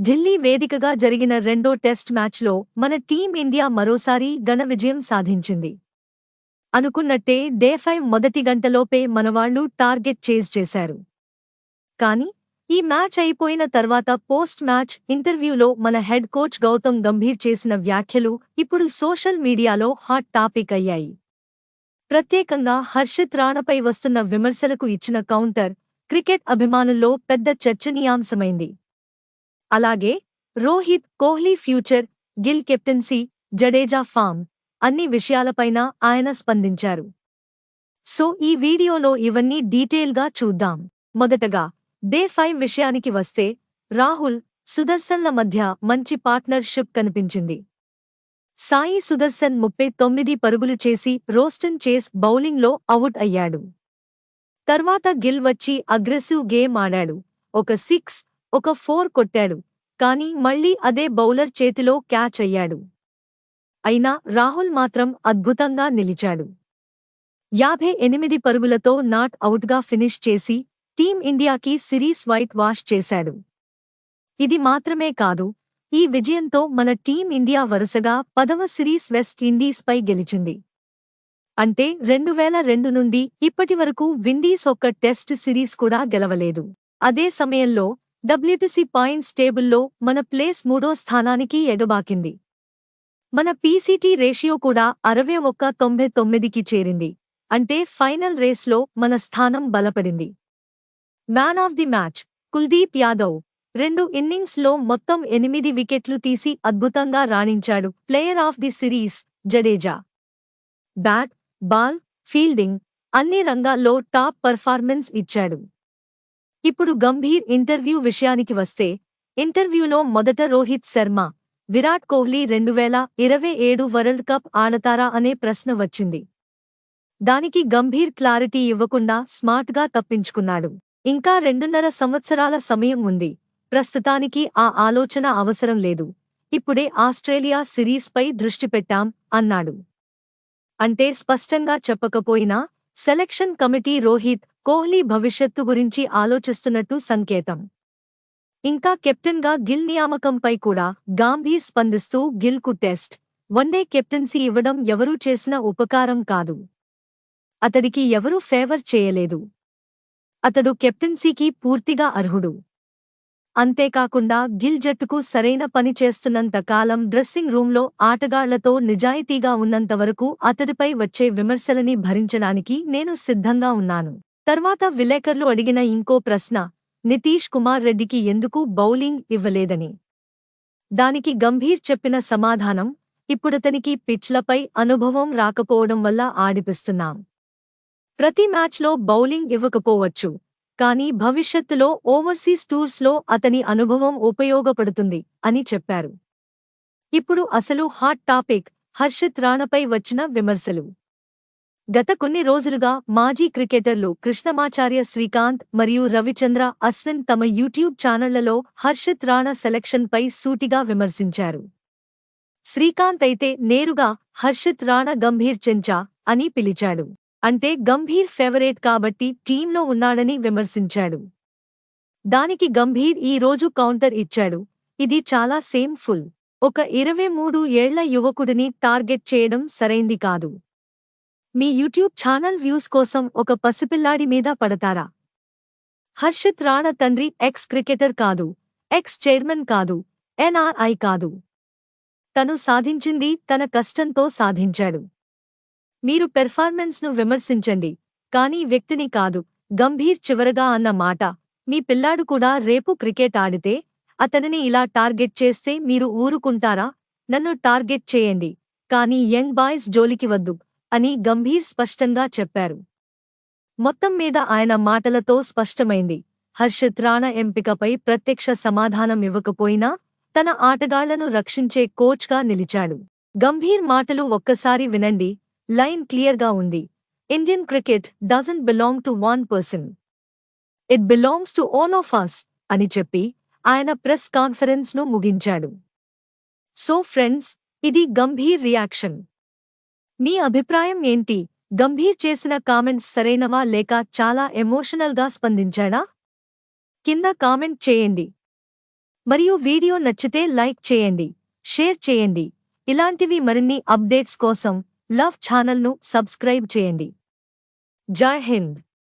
ఢిల్లీ వేదికగా జరిగిన రెండో టెస్ట్ మ్యాచ్లో మన టీం ఇండియా మరోసారి ఘన విజయం సాధించింది. అనుకున్నట్టే డే ఫైవ్ మొదటి గంటలోపే మనవాళ్ళు టార్గెట్ చేజ్ చేశారు. కాని ఈ మ్యాచ్ అయిపోయిన తర్వాత పోస్ట్ మ్యాచ్ ఇంటర్వ్యూలో మన హెడ్ కోచ్ గౌతమ్ గంభీర్ చేసిన వ్యాఖ్యలు ఇప్పుడు సోషల్ మీడియాలో హాట్ టాపిక్ అయ్యాయి. ప్రత్యేకంగా హర్షిత్ రాణపై వస్తున్న విమర్శలకు ఇచ్చిన కౌంటర్ క్రికెట్ అభిమానుల్లో పెద్ద చర్చనీయాంశమైంది. అలాగే Rohit Kohli future Gill captaincy Jadeja form అన్ని విషయాలపైన ఆయన స్పందించారు. సో ఈ వీడియోలో ఇవన్నీ డీటెయిల్గా చూద్దాం. మొదటగా డే ఫైవ్ విషయానికి వస్తే రాహుల్ సుదర్శన్ల మధ్య మంచి పార్ట్నర్షిప్ కనిపించింది. సాయి సుదర్శన్ ముప్పై తొమ్మిది పరుగులు చేసి రోస్టన్ చేస్ బౌలింగ్లో అవుట్ అయ్యాడు. తర్వాత గిల్ వచ్చి అగ్రెసివ్ గేమ్ ఆడాడు. ఒక సిక్స్ ఒక ఫోర్ కొట్టాడు. కాని మళ్ళీ అదే బౌలర్ చేతిలో క్యాచ్ అయ్యాడు. అయినా రాహుల్ మాత్రం అద్భుతంగా నిలిచాడు. యాభై ఎనిమిది పరుగులతో నాట్ అవుట్గా ఫినిష్ చేసి టీం ఇండియాకి సిరీస్ వైట్ వాష్ చేశాడు. ఇది మాత్రమే కాదు ఈ విజయంతో మన టీం ఇండియా వరుసగా పదవ సిరీస్ వెస్ట్ ఇండీస్పై గెలిచింది. అంటే రెండు వేల రెండు నుండి ఇప్పటివరకు విండీస్ ఒక్క టెస్ట్ సిరీస్ కూడా గెలవలేదు. అదే సమయంలో డబ్ల్యూటీసీ పాయింట్స్ టేబుల్లో మన ప్లేస్ మూడో స్థానానికి ఎగబాకింది. మన పీసీటీ రేషియో కూడా అరవై ఒక్క తొంభై తొమ్మిదికి చేరింది. అంటే ఫైనల్ రేస్లో మన స్థానం బలపడింది. Man of the match Kuldeep Yadav రెండు ఇన్నింగ్స్లో మొత్తం ఎనిమిది వికెట్లు తీసి అద్భుతంగా రాణించాడు player of the series Jadeja. Bat ball fielding అన్ని రంగాల్లో టాప్ పర్ఫార్మెన్స్ ఇచ్చాడు. ఇప్పుడు గంభీర్ ఇంటర్వ్యూ విషయానికి వస్తే ఇంటర్వ్యూలో మొదట రోహిత్ శర్మ విరాట్ కోహ్లీ రెండు వేల ఇరవై ఏడు వరల్డ్ కప్ ఆడతారా అనే ప్రశ్న వచ్చింది. దానికి గంభీర్ క్లారిటీ ఇవ్వకుండా స్మార్ట్గా తప్పించుకున్నాడు. ఇంకా రెండున్నర సంవత్సరాల సమయం ఉంది. ప్రస్తుతానికి ఆ ఆలోచన అవసరం లేదు. ఇప్పుడే ఆస్ట్రేలియా సిరీస్పై దృష్టి పెట్టాం అన్నాడు. అంటే స్పష్టంగా చెప్పకపోయినా సెలక్షన్ కమిటీ రోహిత్ కోహ్లీ భవిష్యత్తు గురించి ఆలోచిస్తున్నట్టు సంకేతం. ఇంకా కెప్టెన్గా గిల్ నియామకంపై కూడా గాంభీర్ స్పందిస్తూ గిల్కు టెస్ట్ వన్డే కెప్టెన్సీ ఇవ్వడం ఎవరూ చేసిన ఉపకారం కాదు. అతడికి ఎవరూ ఫేవర్ చేయలేదు. అతడు కెప్టెన్సీకి పూర్తిగా అర్హుడు. అంతేకాకుండా గిల్ జట్టుకు సరైన పని చేస్తున్నంత కాలం డ్రెస్సింగ్ రూంలో ఆటగాళ్ళతో నిజాయితీగా ఉన్నంతవరకు అతడిపై వచ్చే విమర్శలని భరించడానికి నేను సిద్ధంగా ఉన్నాను. తర్వాత విలేకర్లు అడిగిన ఇంకో ప్రశ్న నితీష్ కుమార్ రెడ్డికి ఎందుకు బౌలింగ్ ఇవ్వలేదని? దానికి గంభీర్ చెప్పిన సమాధానం ఇప్పుడతనికి పిచ్లపై అనుభవం రాకపోవడం వల్ల ఆడిపిస్తున్నాం. ప్రతి మ్యాచ్లో బౌలింగ్ ఇవ్వకపోవచ్చు కానీ భవిష్యత్తులో ఓవర్సీస్ టూర్స్లో అతని అనుభవం ఉపయోగపడుతుంది అని చెప్పారు. ఇప్పుడు అసలు హాట్ టాపిక్ హర్షిత్ రాణపై వచ్చిన విమర్శలు. గత కొన్ని రోజులుగా మాజీ క్రికెటర్లు కృష్ణమాచార్య శ్రీకాంత్ మరియు రవిచంద్ర అశ్విన్ తమ యూట్యూబ్ ఛానళ్ళలో హర్షిత్ రాణా సెలక్షన్పై సూటిగా విమర్శించారు. శ్రీకాంత్ అయితే నేరుగా హర్షిత్ రాణా గంభీర్ చెంచా అని పిలిచాడు. అంటే గంభీర్ ఫేవరేట్ కాబట్టి టీంలో ఉన్నాడని విమర్శించాడు. దానికి గంభీర్ ఈ రోజు కౌంటర్ ఇచ్చాడు. ఇది చాలా సేమ్ ఫుల్. ఒక ఇరవై మూడు ఏళ్ళ యువకుడిని టార్గెట్ చేయడం సరైంది కాదు. మీ యూట్యూబ్ ఛానల్ వ్యూస్ కోసం ఒక పసిపిల్లాడి మీద పడతారా? హర్షిత్ రాణా తండ్రి ఎక్స్ క్రికెటర్ కాదు ఎక్స్ చైర్మన్ కాదు ఎన్ఆర్ఐ కాదు. తను సాధించింది తన కష్టంతో సాధించాడు. మీరు పెర్ఫార్మెన్స్ను విమర్శించండి కానీ వ్యక్తిని కాదు గంభీర్ చివరగా అన్న మాట. మీ పిల్లాడు కూడా రేపు క్రికెట్ ఆడితే అతనిని ఇలా టార్గెట్ చేస్తే మీరు ఊరుకుంటారా? నన్ను టార్గెట్ చేయండి కానీ యంగ్ బాయ్స్ జోలికి వద్దు. అని గంభీర్ స్పష్టంగా చెప్పారు. మొత్తం మీద ఆయన మాటలతో స్పష్టమైంది. హర్షిత్ రాణా ఎంపికపై ప్రత్యక్ష సమాధానం ఇవ్వకపోయినా తన ఆటగాళ్ళను రక్షించే కోచ్గా నిలిచాడు. గంభీర్ మాటలు ఒక్కసారి వినండి. లైన్ క్లియర్గా ఉంది. Indian cricket doesn't belong to one person. It belongs to all of us అని చెప్పి ఆయన ప్రెస్ కాన్ఫరెన్స్ను ముగించాడు. సో ఫ్రెండ్స్ ఇది గంభీర్ రియాక్షన్. మీ అభిప్రాయం ఏంటి? గంభీర్ చేసిన కామెంట్స్ సరైనవా లేక చాలా ఎమోషనల్గా స్పందించాడా? కింద కామెంట్ చేయండి. మరియు వీడియో నచ్చితే లైక్ చేయండి షేర్ చేయండి. ఇలాంటివి మరిన్ని అప్డేట్స్ కోసం లవ్ ఛానల్ను సబ్స్క్రైబ్ చేయండి. జై హింద్.